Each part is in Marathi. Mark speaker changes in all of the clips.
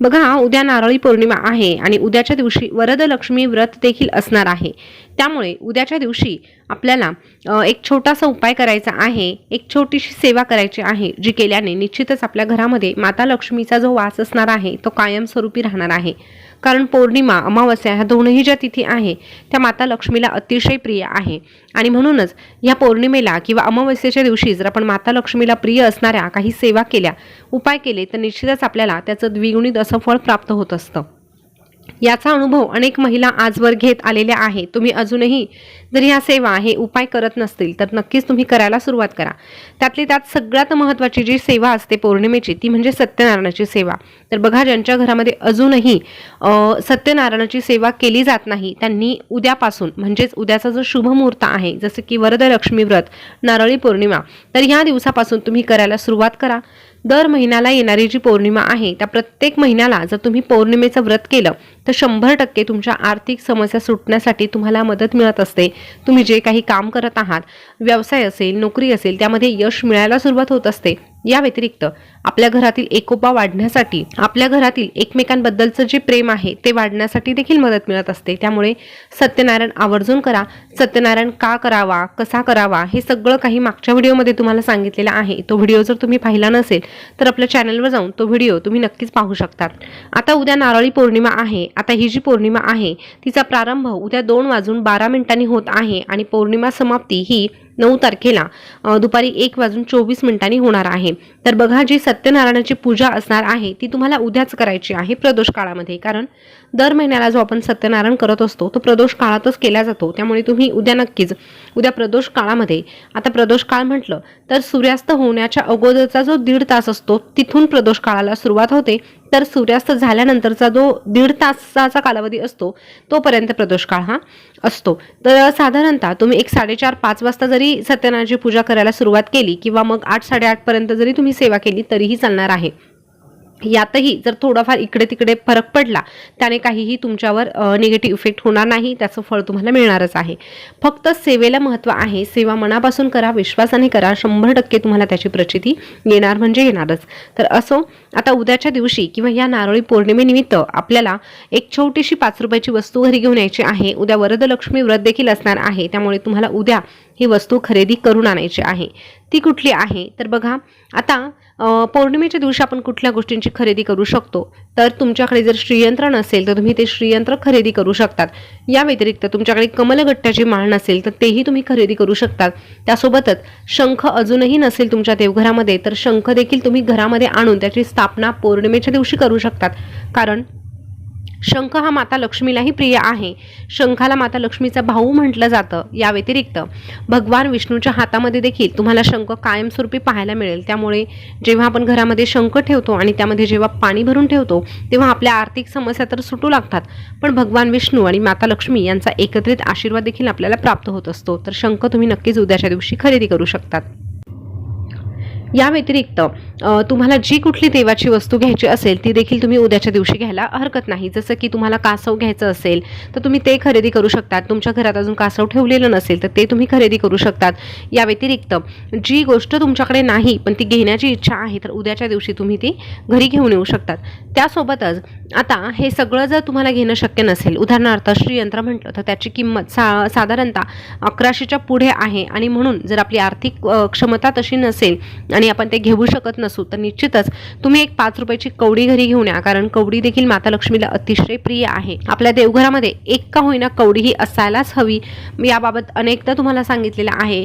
Speaker 1: बघा उद्या नारळी पौर्णिमा आहे आणि उद्याच्या दिवशी वरदलक्ष्मी व्रत देखील असणार आहे. त्यामुळे उद्याच्या दिवशी आपल्याला एक छोटासा उपाय करायचा आहे एक छोटीशी सेवा करायची आहे जी केल्याने निश्चितच आपल्या घरामध्ये माता लक्ष्मीचा जो वास असणार आहे तो कायमस्वरूपी राहणार आहे. कारण पौर्णिमा अमावस्या ह्या दोनही ज्या तिथी आहे त्या माता लक्ष्मीला अतिशय प्रिय आहे. आणि म्हणूनच या पौर्णिमेला किंवा अमावस्येच्या दिवशी जर आपण माता लक्ष्मीला प्रिय असणाऱ्या काही सेवा केल्या उपाय केले तर निश्चितच आपल्याला त्याचं द्विगुणित असं फळ प्राप्त होत असतं. याचा अनुभव अनेक महिला आजवर घेत आलेल्या आहे. तुम्ही अजूनही जर ह्या सेवा हे उपाय करत नसतील तर नक्कीच तुम्ही करायला सुरुवात करा. त्यातली त्यात सगळ्यात महत्त्वाची जी सेवा असते पौर्णिमेची ती म्हणजे सत्यनारायणाची सेवा. तर बघा ज्यांच्या घरामध्ये अजूनही सत्यनारायणाची सेवा केली जात नाही त्यांनी उद्यापासून म्हणजेच उद्याचा जो शुभ मुहूर्त आहे जसं की वरदलक्ष्मी व्रत नारळी पौर्णिमा तर ह्या दिवसापासून तुम्ही करायला सुरुवात करा. दर महिन्याला येणारी जी पौर्णिमा आहे त्या प्रत्येक महिन्याला जर तुम्ही पौर्णिमेचं व्रत केलं तर शंभर टक्के तुमच्या आर्थिक समस्या सुटण्यासाठी तुम्हाला मदत मिळत असते. तुम्ही जे काही काम करत आहात व्यवसाय असेल नोकरी असेल त्यामध्ये यश मिळायला सुरुवात होत असते. या व्यतिरिक्त आपल्या घरातील एकोपा वाढण्यासाठी आपल्या घरातील एकमेकांबद्दलचं जे प्रेम आहे ते वाढण्यासाठी देखील मदत मिळत असते. त्यामुळे सत्यनारायण आवर्जून करा. सत्यनारायण का करावा कसा करावा हे सगळं काही मागच्या व्हिडिओमध्ये तुम्हाला सांगितलेलं आहे. तो व्हिडिओ जर तुम्ही पाहिला नसेल तर आपल्या चॅनलवर जाऊन तो व्हिडिओ तुम्ही नक्कीच पाहू शकतात. आता उद्या नारळी पौर्णिमा आहे. आता ही जी पौर्णिमा आहे तिचा प्रारंभ उद्या दोन वाजून बारा मिनिटांनी होत आहे आणि पौर्णिमा समाप्ती ही नऊ तारखेला दुपारी एक वाजून चोवीस मिनिटांनी होणार आहे. तर बघा जी सत्यनारायणाची पूजा असणार आहे ती तुम्हाला उद्याच करायची आहे प्रदोष काळामध्ये. कारण दर महिन्याला जो आपण सत्यनारायण करत असतो तो प्रदोष काळातच केला जातो. त्यामुळे तुम्ही उद्या नक्कीच उद्या प्रदोष काळामध्ये आता प्रदोष काळ म्हटलं तर सूर्यास्त होण्याच्या अगोदरचा जो दीड तास असतो तिथून प्रदोष काळाला सुरुवात होते. तर सूर्यास्त झाल्यानंतरचा जो दीड तासाचा कालावधी असतो तोपर्यंत प्रदोष काळ हा असतो. तर साधारणतः तुम्ही एक साडेचार पाच वाजता जरी सत्यनारायणाची पूजा करायला सुरुवात केली किंवा मग आठ साडेआठपर्यंत जरी तुम्ही सेवा केली तरीही चालणार आहे. यातही जर थोडाफार इकडे तिकडे फरक पडला त्याने काहीही तुमच्यावर निगेटिव्ह इफेक्ट होणार नाही त्याचं फळ तुम्हाला मिळणारच आहे. फक्त सेवेला महत्त्व आहे सेवा मनापासून करा विश्वासाने करा शंभर टक्के तुम्हाला त्याची प्रचिती येणार म्हणजे येणारच. तर असो आता उद्याच्या दिवशी किंवा या नारळी पौर्णिमेनिमित्त आपल्याला एक छोटीशी पाच रुपयाची वस्तू घरी घेऊन यायची आहे उद्या वरदलक्ष्मी व्रत देखील असणार आहे त्यामुळे तुम्हाला उद्या ही वस्तू खरेदी करून आणायची आहे. ती कुठली आहे? तर बघा आता पौर्णिमेच्या दिवशी आपण कुठल्या गोष्टींची खरेदी करू शकतो? तर तुमच्याकडे जर श्रीयंत्र नसेल तर तुम्ही ते श्रीयंत्र खरेदी करू शकतात. या व्यतिरिक्त तुमच्याकडे कमलगट्ट्याची माळ नसेल तर तेही तुम्ही खरेदी करू शकतात. त्यासोबतच शंख अजूनही नसेल तुमच्या देवघरामध्ये तर शंख देखील तुम्ही घरामध्ये आणून त्याची स्थापना पौर्णिमेच्या दिवशी करू शकतात. कारण शंख हा माता लक्ष्मीलाही प्रिय आहे. शंखाला माता लक्ष्मीचा भाऊ म्हटलं जातं या व्यतिरिक्त भगवान विष्णूच्या हातामध्ये देखील तुम्हाला शंख कायमस्वरूपी पाहायला मिळेल. त्यामुळे जेव्हा आपण घरामध्ये शंख ठेवतो आणि त्यामध्ये जेव्हा पाणी भरून ठेवतो तेव्हा आपल्या आर्थिक समस्या तर सुटू लागतात पण भगवान विष्णू आणि माता लक्ष्मी यांचा एकत्रित आशीर्वाद देखील आपल्याला प्राप्त होत असतो. तर शंख तुम्ही नक्कीच उद्याच्या दिवशी खरेदी करू शकतात. या व्यतिरिक्त तुम्हाला जी कुठली देवाची वस्तू घ्यायची असेल ती देखील तुम्ही उद्याच्या दिवशी घ्यायला हरकत नाही. जसं की तुम्हाला कासव घ्यायचं असेल तर तुम्ही ते खरेदी करू शकतात. तुमच्या घरात अजून कासव ठेवलेलं नसेल तर ते तुम्ही खरेदी करू शकतात. या व्यतिरिक्त जी गोष्ट तुमच्याकडे नाही पण ती घेण्याची इच्छा आहे तर उद्याच्या दिवशी तुम्ही ती घरी घेऊन येऊ शकतात. त्यासोबतच आता हे सगळं जर तुम्हाला घेणं शक्य नसेल उदाहरणार्थ श्रीयंत्र म्हटलं तर त्याची किंमत सा साधारणतः अकराशेच्या पुढे आहे. आणि म्हणून जर आपली आर्थिक क्षमता तशी नसेल आणि आपण ते घेऊ शकत नसू तर निश्चितच तुम्ही एक पाच रुपयाची कवडी घरी घेऊन या कारण कवडी देखील माता लक्ष्मीला अतिशय प्रिय आहे. आपल्या देवघरामध्ये एक का होईना कवडी ही असायलाच हवी. याबाबत अनेकदा तुम्हाला सांगितलेलं आहे.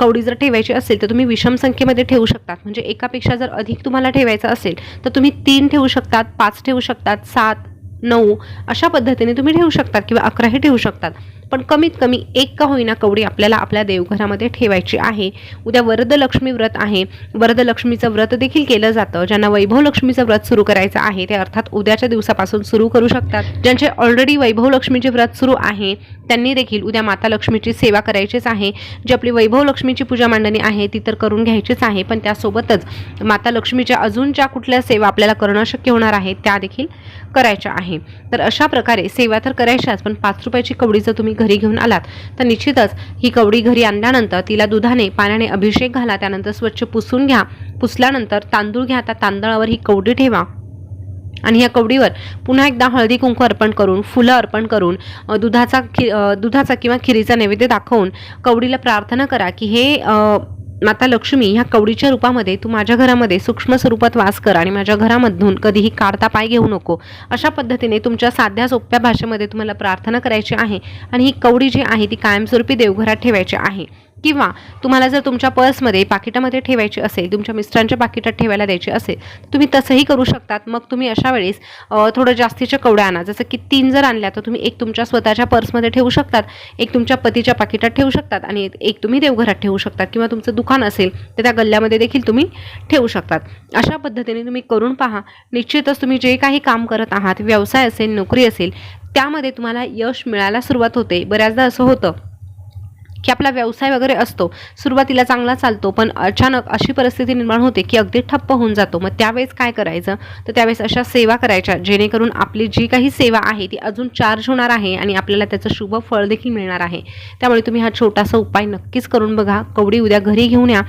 Speaker 1: कवडी जर ठेवायची असेल तर तुम्ही विषम संख्येमध्ये ठेवू शकतात. म्हणजे एकापेक्षा जर अधिक तुम्हाला ठेवायचं असेल तर तुम्ही तीन ठेवू शकतात पाच ठेवू शकतात सात नऊ अशा पद्धतीने तुम्ही ठेवू शकतात किंवा अकराही ठेवू शकतात. पण कमीत कमी एक का होईना कवडी आपल्याला आपल्या देवघरामध्ये ठेवायची आहे. उद्या वरदलक्ष्मी व्रत आहे. वरदलक्ष्मीचं व्रत देखील केलं जातं. ज्यांना वैभव लक्ष्मीचं व्रत सुरू करायचं आहे ते अर्थात उद्याच्या दिवसापासून सुरू करू शकतात. ज्यांचे ऑलरेडी वैभव लक्ष्मीचे व्रत सुरू आहे त्यांनी देखील उद्या माता लक्ष्मीची सेवा करायचीच आहे. जी आपली वैभव लक्ष्मीची पूजा मांडणी आहे ती तर करून घ्यायचीच आहे. पण त्यासोबतच माता लक्ष्मीच्या अजून ज्या कुठल्या सेवा आपल्याला करणं शक्य होणार आहे त्या देखील करायच्या आहे. तर अशा प्रकारे सेवा तर करायच्याच पण पाच रुपयाची कवडी जर तुम्ही घरी घेऊन आलात तर निश्चितच ही कवडी घरी आणल्यानंतर तिला दुधाने पाण्याने अभिषेक घाला त्यानंतर स्वच्छ पुसून घ्या. पुसल्यानंतर तांदूळ घ्या त्या तांदळावर ही कवडी ठेवा. आणि ह्या कवडीवर पुन्हा एकदा हळदी कुंकू अर्पण करून फुलं अर्पण करून दुधाचा खि दुधाचा किंवा खिरीचा नैवेद्य दाखवून कवडीला प्रार्थना करा की हे माता लक्ष्मी ह्या कवडीच्या रूपामध्ये तू माझ्या घरामध्ये सूक्ष्म स्वरूपात वास कर आणि माझ्या घरामधून कधीही काढता पाय घेऊ नको. अशा पद्धतीने तुमच्या साध्या सोप्या भाषेमध्ये तुम्हाला प्रार्थना करायची आहे आणि ही कवडी जी आहे ती कायमस्वरूपी देवघरात ठेवायची आहे. किंवा तुम्हाला जर तुमच्या पर्समध्ये पाकिटामध्ये ठेवायची असेल तुमच्या मिस्टरांच्या पाकिटात ठेवायला द्यायची असेल तुम्ही तसंही करू शकतात. मग तुम्ही अशा वेळेस थोडं जास्तीच्या कवड्या आणा. जसं की तीन जर आणल्या तर तुम्ही एक तुमच्या स्वतःच्या पर्समध्ये ठेवू शकतात एक तुमच्या पतीच्या पाकिटात ठेवू शकतात आणि एक तुम्ही देवघरात ठेवू शकतात किंवा तुमचं दुकान असेल तर त्या गल्ल्यामध्ये देखील तुम्ही ठेवू शकतात. अशा पद्धतीने तुम्ही करून पहा. निश्चितच तुम्ही जे काही काम करत आहात व्यवसाय असेल नोकरी असेल त्यामध्ये तुम्हाला यश मिळायला सुरुवात होते. बऱ्याचदा असं होतं. की आपला व्यवसाय वगैरे असतो सुरुवातीला चांगला चालतो पण अचानक अशी परिस्थिती निर्माण होते की अगदी ठप्प होऊन जातो. मग त्यावेळेस काय करायचं? तर त्यावेळेस अशा सेवा करायच्या जेणेकरून आपली जी काही सेवा आहे ती अजून चार्ज होणार आहे आणि आपल्याला त्याचं शुभ फळ देखील मिळणार आहे. त्यामुळे तुम्ही हा छोटासा उपाय नक्कीच करून बघा. कवडी उद्या घरी घेऊन या.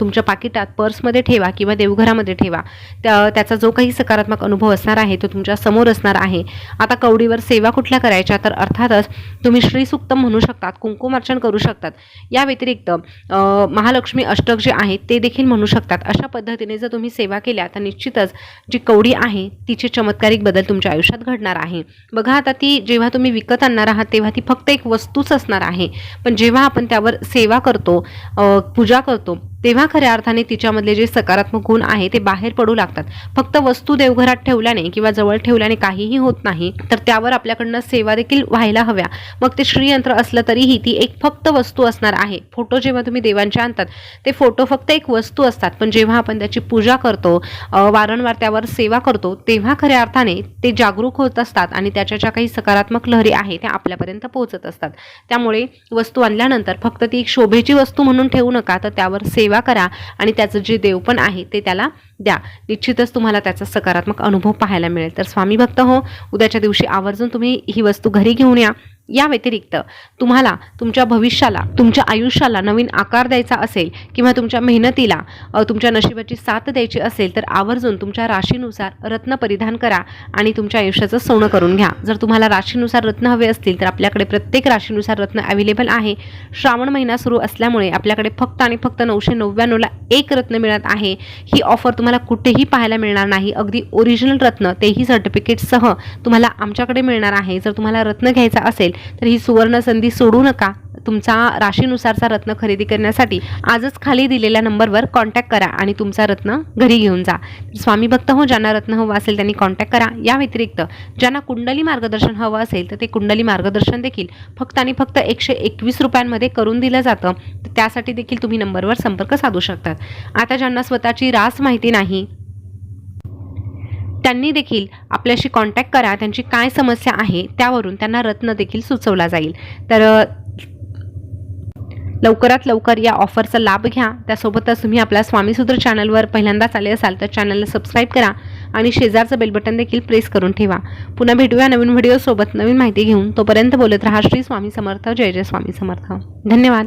Speaker 1: तुमच्या पाकिटात पर्समध्ये ठेवा किंवा देवघरामध्ये ठेवा त्या त्याचा जो काही सकारात्मक अनुभव असणार आहे तो तुमच्यासमोर असणार आहे. आता कवडीवर सेवा कुठल्या करायच्या? तर अर्थातच तुम्ही श्रीसुक्तम म्हणू शकतात कुंकुमार्चन करू शकतात. या व्यतिरिक्त महालक्ष्मी अष्टक जे आहे ते देखील म्हणू शकतात. अशा पद्धतीने जर तुम्ही सेवा केल्या तर निश्चितच जी कवडी आहे तिचे चमत्कारिक बदल तुमच्या आयुष्यात घडणार आहे. बघा आता ती जेव्हा तुम्ही विकत आणणार आहात तेव्हा ती फक्त एक वस्तूच असणार आहे. पण जेव्हा आपण त्यावर सेवा करतो पूजा करतो तेव्हा खऱ्या अर्थाने तिच्यामधले जे सकारात्मक गुण आहे ते बाहेर पडू लागतात. फक्त वस्तू देवघरात ठेवल्याने किंवा जवळ ठेवल्याने काहीही होत नाही तर त्यावर आपल्याकडनं सेवा देखील व्हायला हव्या. मग ते श्रीयंत्र असलं तरीही ती एक फक्त वस्तू असणार आहे. फोटो जेव्हा तुम्ही देवांचे आणतात ते फोटो फक्त एक वस्तू असतात. पण जेव्हा आपण त्याची पूजा करतो वारंवार त्यावर सेवा करतो तेव्हा खऱ्या अर्थाने ते जागरूक होत असतात आणि त्याच्या ज्या काही सकारात्मक लहरी आहे त्या आपल्यापर्यंत पोहोचत असतात. त्यामुळे वस्तू आणल्यानंतर फक्त ती एक शोभेची वस्तू म्हणून ठेवू नका तर त्यावर सेवा करा आणि त्याचं जे देवपण आहे ते त्याला द्या. निश्चितच तुम्हाला त्याचा सकारात्मक अनुभव पाहायला मिळेल. तर स्वामी भक्त हो उद्याच्या दिवशी आवर्जून तुम्ही ही वस्तू घरी घेऊन या. या व्यतिरिक्त तुम्हाला तुमच्या भविष्याला तुमच्या आयुष्याला नवीन आकार द्यायचा असेल किंवा तुमच्या मेहनतीला तुमच्या नशिबाची साथ द्यायची असेल तर आवर्जून तुमच्या राशीनुसार रत्न परिधान करा आणि तुमच्या आयुष्याचं सोनं करून घ्या. जर तुम्हाला राशीनुसार रत्न हवे असतील तर आपल्याकडे प्रत्येक राशीनुसार रत्न अवेलेबल आहे. श्रावण महिना सुरू असल्यामुळे आपल्याकडे फक्त आणि फक्त नऊशे नव्याण्णवला एक रत्न मिळत आहे. ही ऑफर तुम्हाला कुठेही पाहायला मिळणार नाही. अगदी ओरिजिनल रत्न तेही सर्टिफिकेटसह तुम्हाला आमच्याकडे मिळणार आहे. जर तुम्हाला रत्न घ्यायचा असेल तर ही सुवर्ण संधी सोडू नका. तुमचा राशीनुसारचा रत्न खरेदी करण्यासाठी आजच खाली दिलेल्या नंबरवर कॉन्टॅक्ट करा आणि तुमचा रत्न घरी घेऊन जा. स्वामी भक्त हो ज्यांना रत्न हवं असेल त्यांनी कॉन्टॅक्ट करा. या व्यतिरिक्त ज्यांना कुंडली मार्गदर्शन हवं असेल तर ते कुंडली मार्गदर्शन देखील फक्त आणि फक्त एकशे एकवीस रुपयांमध्ये करून दिलं जातं. तर त्यासाठी देखील तुम्ही नंबरवर संपर्क साधू शकतात. आता ज्यांना स्वतःची रास माहिती नाही त्यांनी देखील आपल्याशी कॉन्टॅक्ट करा त्यांची काय समस्या आहे त्यावरून त्यांना रत्न देखील सुचवला जाईल. तर लवकरात लवकर या ऑफरचा लाभ घ्या. त्यासोबतच तुम्ही आपल्या स्वामीसूत्र चॅनलवर पहिल्यांदाच आले असाल तर चॅनलला सबस्क्राईब करा आणि शेजारचं बेलबटन देखील प्रेस करून ठेवा. पुन्हा भेटूया नवीन व्हिडिओसोबत नवीन माहिती घेऊन. तोपर्यंत बोलत राहा श्री स्वामी समर्थ. जय जय स्वामी समर्थ. धन्यवाद.